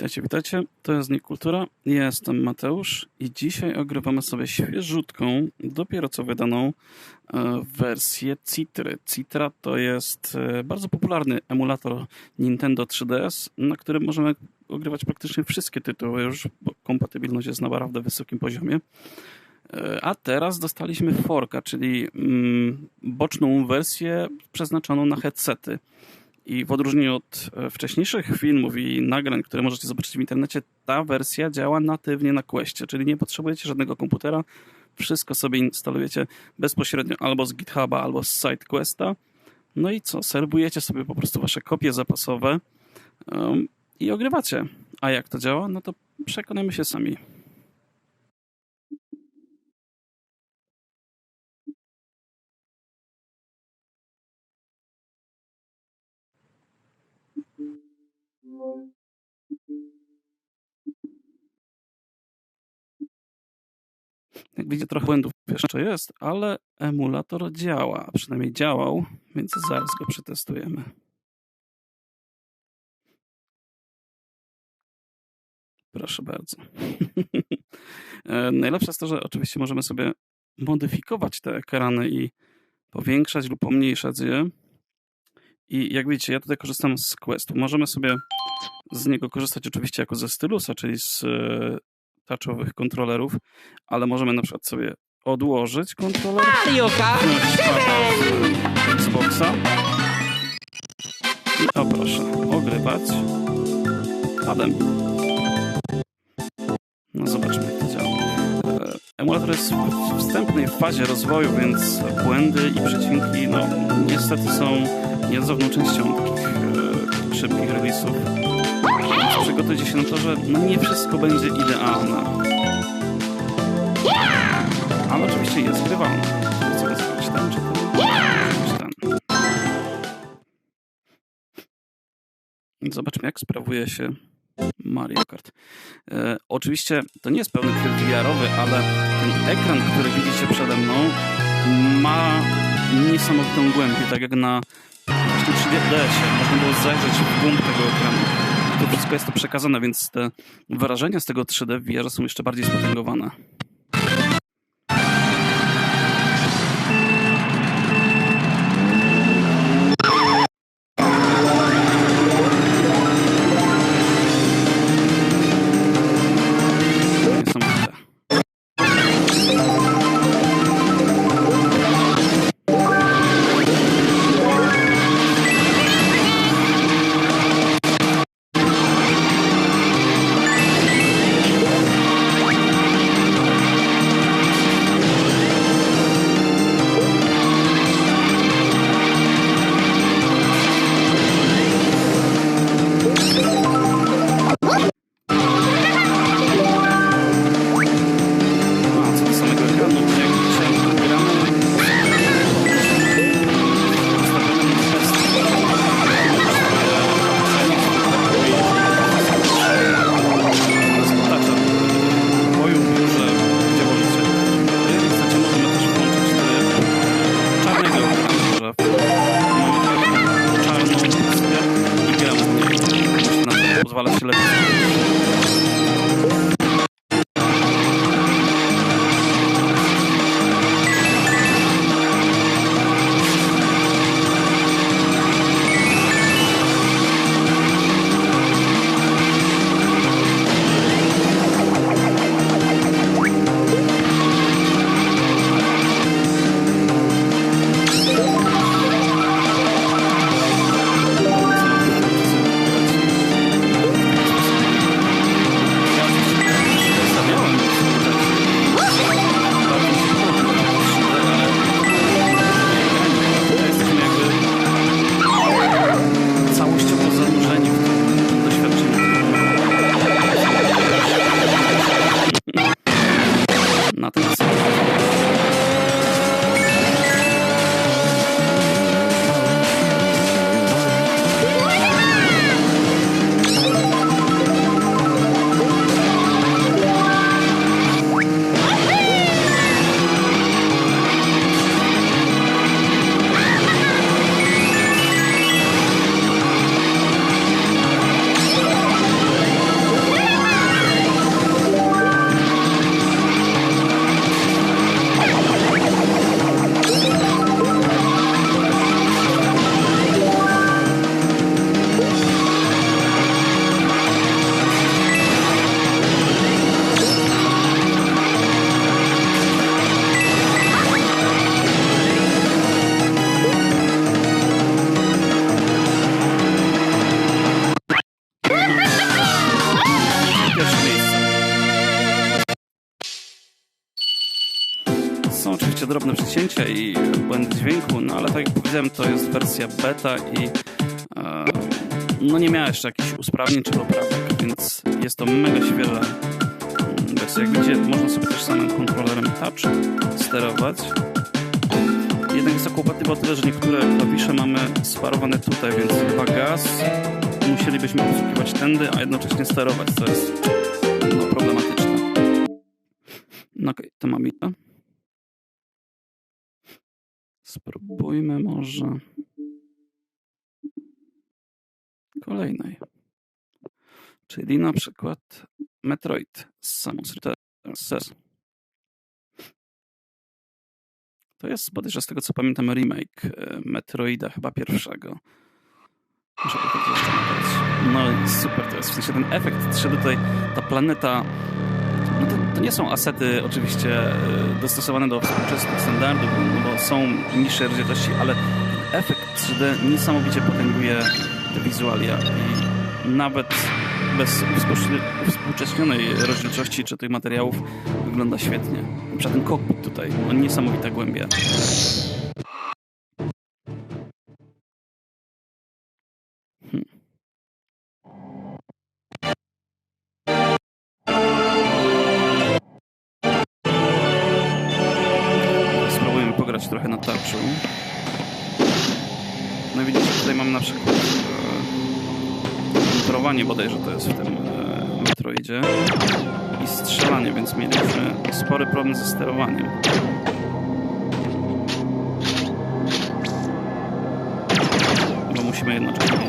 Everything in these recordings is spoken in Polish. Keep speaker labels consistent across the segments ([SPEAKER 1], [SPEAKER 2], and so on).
[SPEAKER 1] Witajcie, witajcie. To jest Niekultura. Ja jestem Mateusz i dzisiaj ogrywamy sobie świeżutką, dopiero co wydaną e, wersję Citry. Citra to jest e, bardzo popularny emulator Nintendo 3DS, na którym możemy ogrywać praktycznie wszystkie tytuły już, bo kompatybilność jest na naprawdę wysokim poziomie. E, A teraz dostaliśmy forka, czyli mm, boczną wersję przeznaczoną na headsety. I w odróżnieniu od e, wcześniejszych filmów i nagrań, które możecie zobaczyć w internecie, ta wersja działa natywnie na Questie, czyli nie potrzebujecie żadnego komputera. Wszystko sobie instalujecie bezpośrednio albo z GitHuba, albo z SideQuesta. No i co? Serwujecie sobie po prostu wasze kopie zapasowe um, i ogrywacie. A jak to działa? No to przekonajmy się sami. Jak widzicie, trochę błędów jeszcze jest, ale emulator działa, a przynajmniej działał, więc zaraz go przetestujemy. Proszę bardzo. E, Najlepsze jest to, że oczywiście możemy sobie modyfikować te ekrany i powiększać lub pomniejszać je. I jak widzicie, ja tutaj korzystam z Questu. Możemy sobie z niego korzystać oczywiście jako ze stylusa, czyli z e, touchowych kontrolerów, ale możemy na przykład sobie odłożyć kontroler,
[SPEAKER 2] Mario Kart
[SPEAKER 1] pada z Xboxa i o proszę, ogrywać padem. No zobaczmy jak to działa. Emulator jest w wstępnej fazie rozwoju, więc błędy i przecinki no, niestety są nieodzowną częścią takich e, szybkich release'ów. Więc przygotujcie się na to, że no, nie wszystko będzie idealne. Ale oczywiście jest grywalne. Chcemy zrobić ten, czy ten? Czy ten. Zobaczmy, jak sprawuje się Mario Kart. E, oczywiście to nie jest pełny tryb VR-owy, ale ten ekran, który widzicie przede mną, ma niesamowitą głębię, tak jak na właśnie 3DS-ie. Można było zajrzeć w głąb tego ekranu. To wszystko jest to przekazane, więc te wrażenia z tego 3D w VR są jeszcze bardziej spotęgowane. Przycięcia i błędy dźwięku, no ale tak jak powiedziałem, to jest wersja beta i e, no nie miała jeszcze jakichś usprawnień czy poprawek, więc jest to mega świeża wersja. Jak widzicie, można sobie też samym kontrolerem touch sterować. Jednak jest to kłopotliwe o tyle, że niektóre klawisze mamy sparowane tutaj, więc chyba gaz musielibyśmy posługiwać tędy, a jednocześnie sterować, co jest no, problematyczne. No okej, okay, to mamy to. Spróbujmy może kolejnej. Czyli na przykład Metroid z Samus Returns. To jest bodajże z tego co pamiętam remake e, Metroida chyba pierwszego. Żeby to jeszcze No super to jest. W sensie ten efekt, że tutaj ta planeta to, nie są asety oczywiście e, dostosowane do współczesnych standardów, no bo są niższe rozdzielczości, ale efekt 3D niesamowicie potęguje wizualia i nawet bez współcześnionej rozdzielczości czy tych materiałów wygląda świetnie. Na ten kokpit tutaj, no niesamowita głębia. Tarczu. No widzicie, tutaj mam na przykład e, sterowanie bodajże to jest w tym e, Metroidzie i strzelanie, więc mieliśmy spory problem ze sterowaniem. Bo musimy jednocześnie.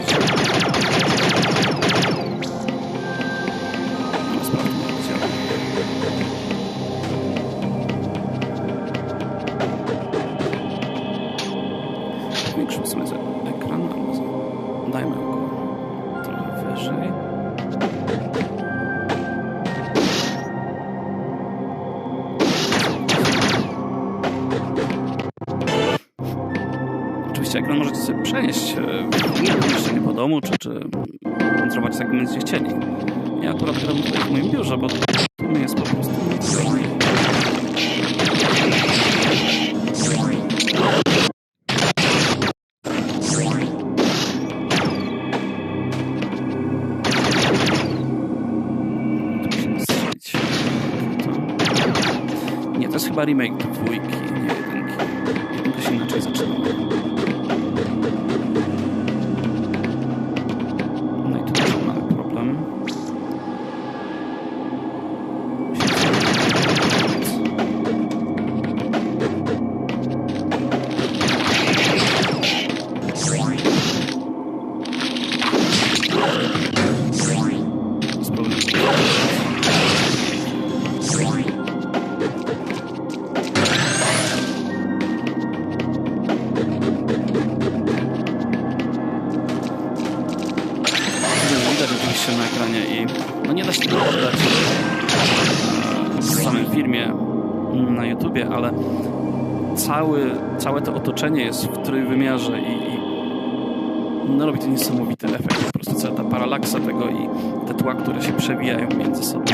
[SPEAKER 1] Domu, czy, czy wędrować jak będziecie chcieli. Ja akurat gram tutaj w moim biurze, bo tu jest po prostu Nie, to jest chyba remake dwójki, nie jedynki. Jedynka się inaczej zaczyna. ale cały, całe to otoczenie jest w trójwymiarze i, i no, robi to niesamowity efekt. Po prostu cała ta paralaksa tego i te tła, które się przewijają między sobą.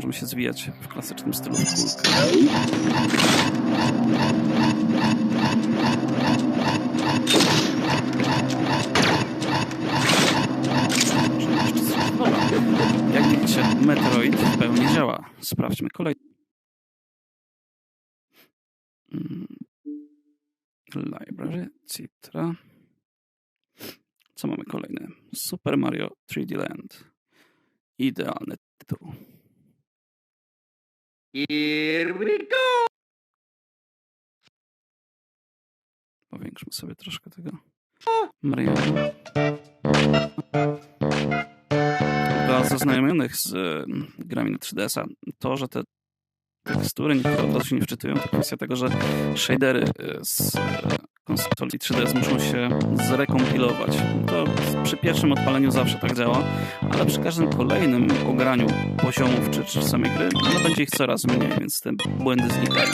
[SPEAKER 1] Możemy się zwijać w klasycznym stylu w kulkę. Jak widzicie, Metroid w pełni działa. Sprawdźmy kolejny. Mm. Library, Citra. Co mamy kolejne? Super Mario 3D Land. Idealny tytuł.
[SPEAKER 2] Here we go!
[SPEAKER 1] Powiększmy sobie troszkę tego Mario. Dla zaznajomionych z e, grami na 3DS-a, to, że te tekstury niektóre od razu się nie wczytują, to kwestia tego, że shadery e, z konsoli 3DS muszą się zrekompilować. To przy pierwszym odpaleniu zawsze tak działa, ale przy każdym kolejnym ograniu poziomów czy, czy samej gry, no będzie ich coraz mniej, więc te błędy znikają.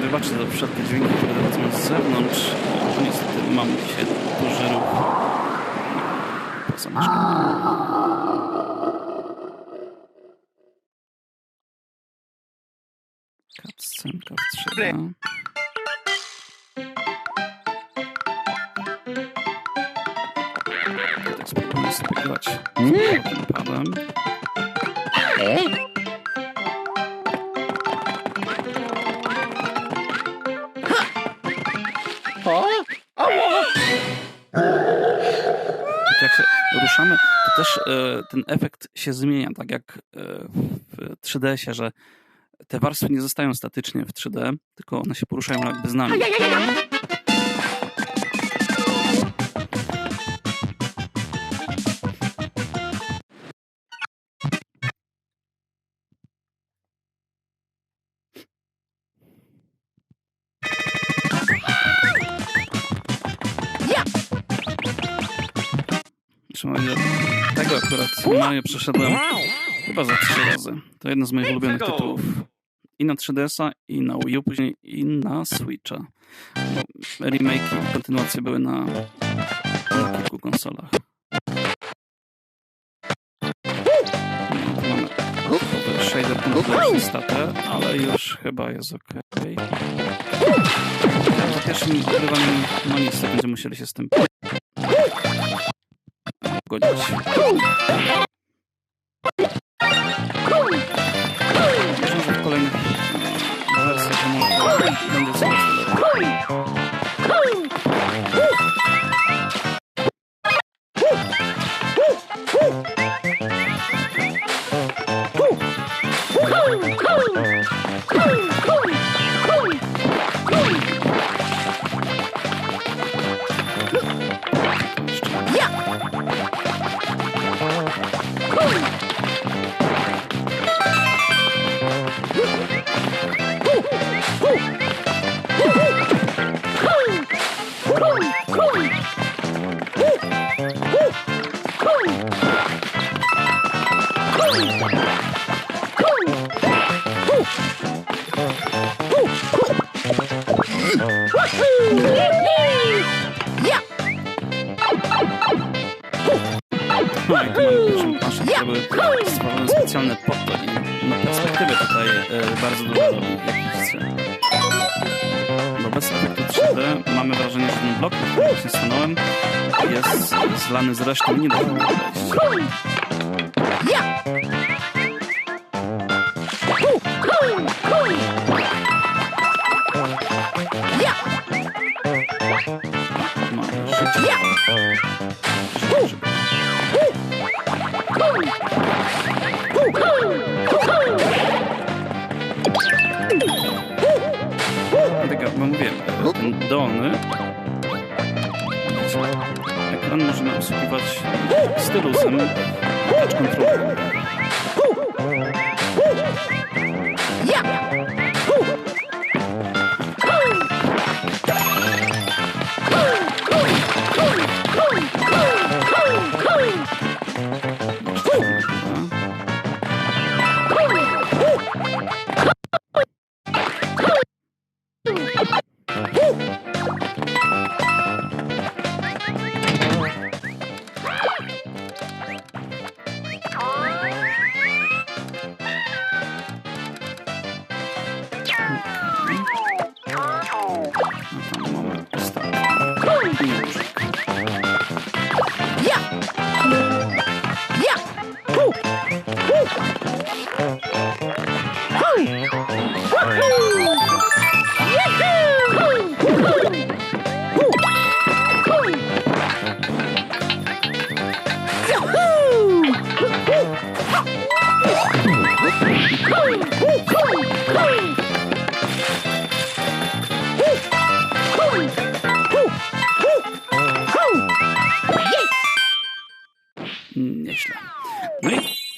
[SPEAKER 1] Wybaczcie za wszelkie dźwięki, które dochodzą z zewnątrz. No niestety mam dzisiaj duży ruch poza mieszkaniem. Cutscenka w 3D. Tutaj spróbujmy sobie grać. Tym padem. jak się ruszamy, to też e, ten efekt się zmienia, tak jak e, w 3DS-ie, że te warstwy nie zostają statycznie w 3D, tylko one się poruszają jakby z nami. Tego akurat Mario przeszedłem chyba za trzy razy. To jedno z moich ulubionych tytułów. I na 3DS-a, i na Wii U, później i na Switcha. Bo remake i kontynuacje były na, na kilku konsolach. Shader kontrolujący statę, ale już chyba jest ok. Za pierwszym wygrywaniem, no niestety będziemy musieli się z tym godzić. Może będzie coraz lepiej. Jest zlany z resztą i nie obsługiwać stylusem touch controllerem.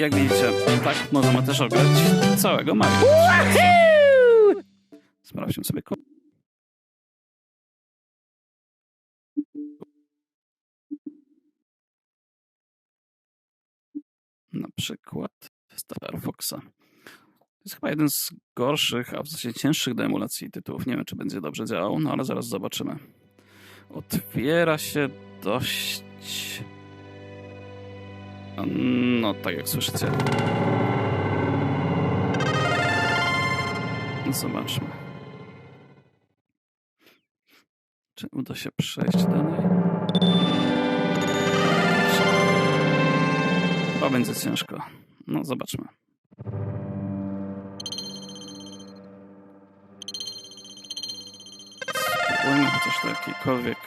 [SPEAKER 1] Jak widzicie, tak możemy też ograć całego Mario. Sprawdźmy sobie ko- Na przykład Star Foxa. To jest chyba jeden z gorszych, a w zasadzie cięższych do emulacji tytułów. Nie wiem, czy będzie dobrze działał, no ale zaraz zobaczymy. Otwiera się dość... No, tak jak słyszycie. Zobaczmy. Czy uda się przejść dalej? Chyba będzie ciężko. No, zobaczmy. Spróbujmy chociaż do jakiejkolwiek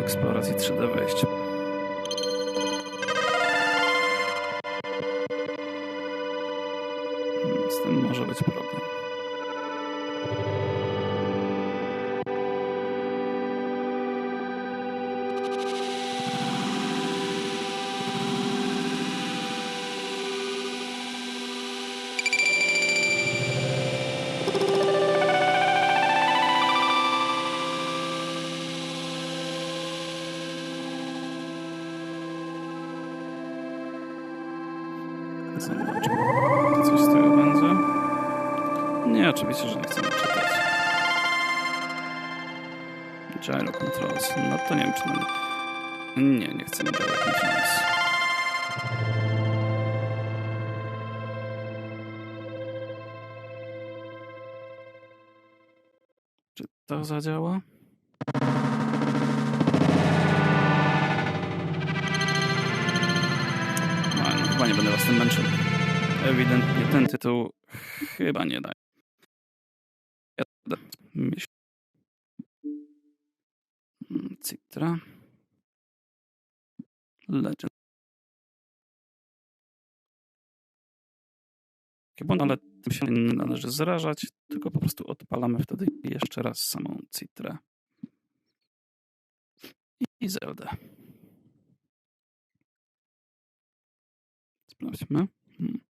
[SPEAKER 1] eksploracji 3D wejść. Z tym może być problem. Nie, oczywiście, że nie chcemy czytać. Gyro Controls. No to nie wiem, czy nawet... Nie, nie chcemy Gyro Controls. Czy to zadziała? No, no, chyba nie będę was tym męczył. Ewidentnie ten tytuł chyba nie daje. Mm, Citra. Legend. Błąd, ale tym się nie należy zrażać, tylko po prostu odpalamy wtedy jeszcze raz samą Citrę. I Zelda. Sprawdźmy. Hmm.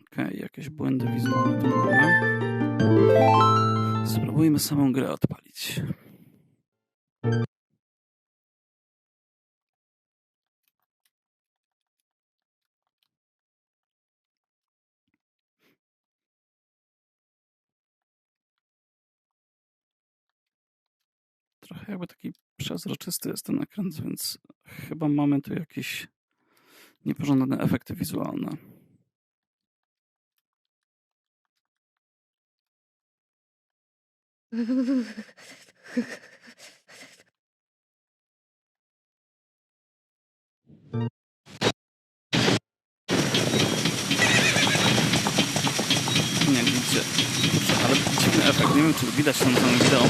[SPEAKER 1] Okej, jakieś błędy wizualne tu mamy. Spróbujmy samą grę odpalić. Trochę jakby taki przezroczysty jest ten ekran, więc chyba mamy tu jakieś niepożądane efekty wizualne. Nie, widzicie. Ale dziwny efekt. Nie wiem, czy widać to na samym wideo,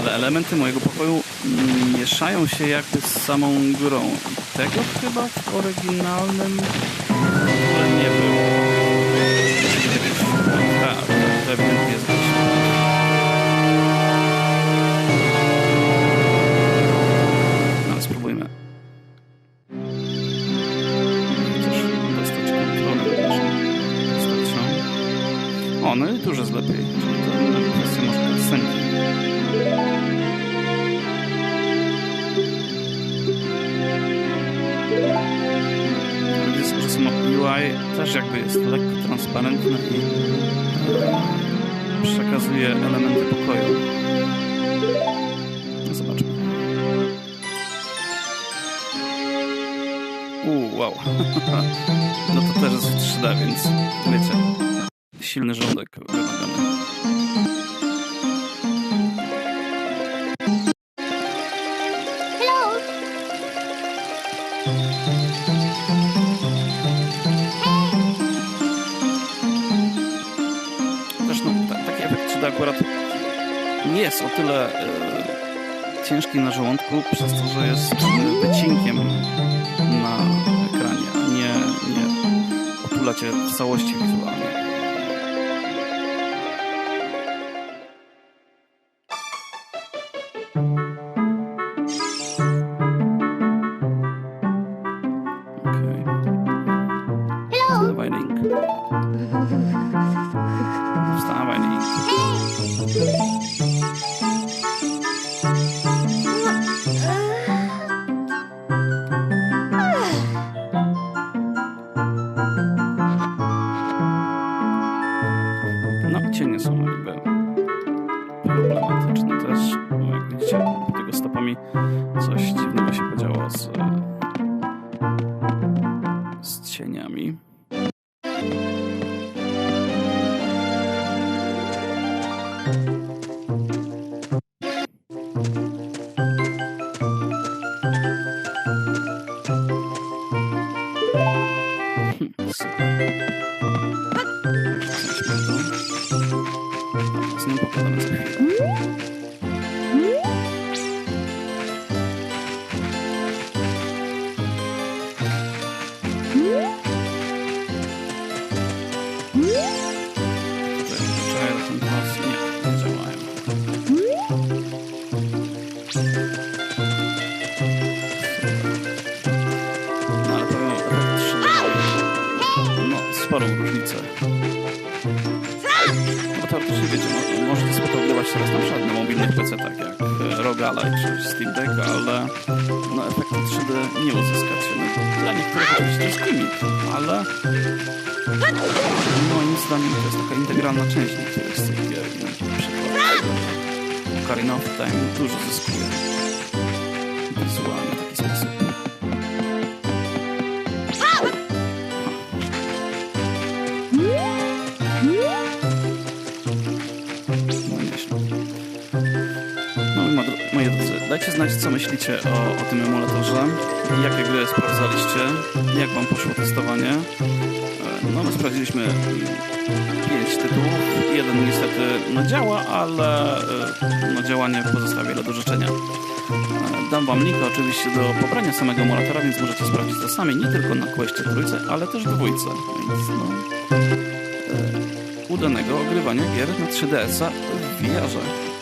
[SPEAKER 1] ale elementy mojego pokoju mm, mieszają się jakby z samą grą. I Tego chyba w oryginalnym w ogóle nie było. Tak, ewidentnie silny żołdek wymagany.
[SPEAKER 3] Hello.
[SPEAKER 1] Też ta, taki efekt 3D akurat nie jest o tyle e, ciężki na żołądku, przez to, że jest e, wycinkiem na ekranie, a nie, nie otula cię w całości wizualnie. No, Rogala czy Steam Deck, ale no, efektu 3D nie uzyskacie. No, dla niektórych oczywiście jest gimmick, ale moim zdaniem to jest taka integralna część niektórych z tych gier. Na przykład Ocarina of Time dużo zyskuje znać, co myślicie o, o tym emulatorze, jakie gry sprawdzaliście, jak wam poszło testowanie. E, No my sprawdziliśmy mm, pięć tytułów, jeden niestety no działa, ale e, no działanie pozostawia wiele do życzenia. E, Dam wam link oczywiście do pobrania samego emulatora, więc możecie sprawdzić to sami, nie tylko na Questie trójce, ale też dwójce. Więc no, udanego ogrywania gier na 3DS-a w VR-ze.